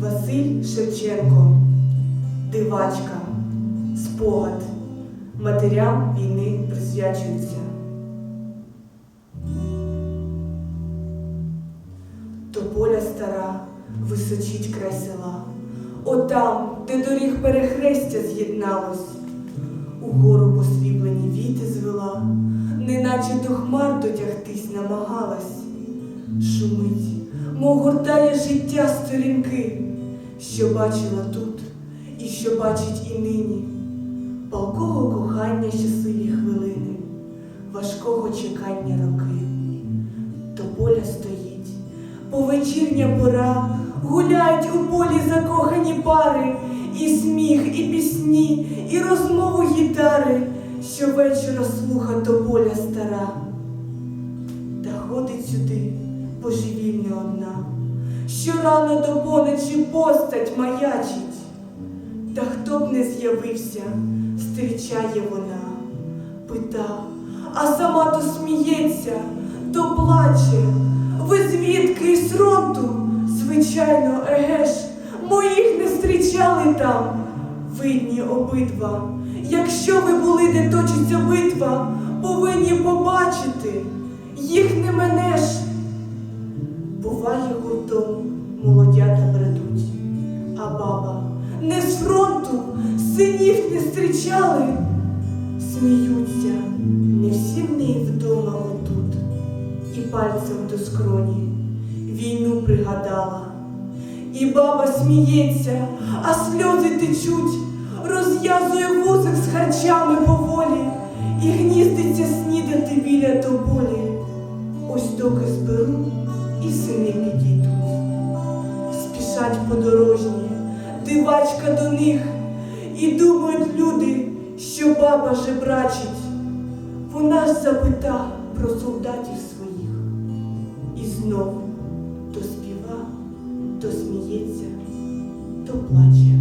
Василь Шевченко, дивачка, спогад, матерям війни присвячується. Тополя стара височить край села, отам, де доріг перехрестя з'єдналось, угору посріблені віти звела, неначе до хмар дотягтись намагалась. Шумить, мов гортає життя сторінки, що бачила тут і що бачить і нині, палкого кохання щасливі хвилини, важкого чекання роки. Тополя стоїть, повечірня пора, гуляють у полі закохані пари, і сміх, і пісні, і розмову гітари, щовечора слуха тополя стара. Та ходить сюди божевільна одна, що рано до поночі постать маячить. Та хто б не з'явився, зустрічає вона, пита, а сама то сміється, то плаче. Ви звідки із фронту? Звичайно, еге моїх не зустрічали там. Видні обидва. Якщо ви були, де точиться битва, повинні побачити, їх не менеш. Буває гуртом молодята бредуть, а баба не з фронту синів не зустрічали. Сміються, не всі в неї вдома отут, і пальцем до скроні війну пригадала. І баба сміється, а сльози течуть, розв'язує вусик з харчами поволі і гніздиться снідати біля тополі. Подорожні, дивачка до них, і думають люди, що баба жебрачить. Вона запита про солдатів своїх. І знов то співа, то сміється, то плаче.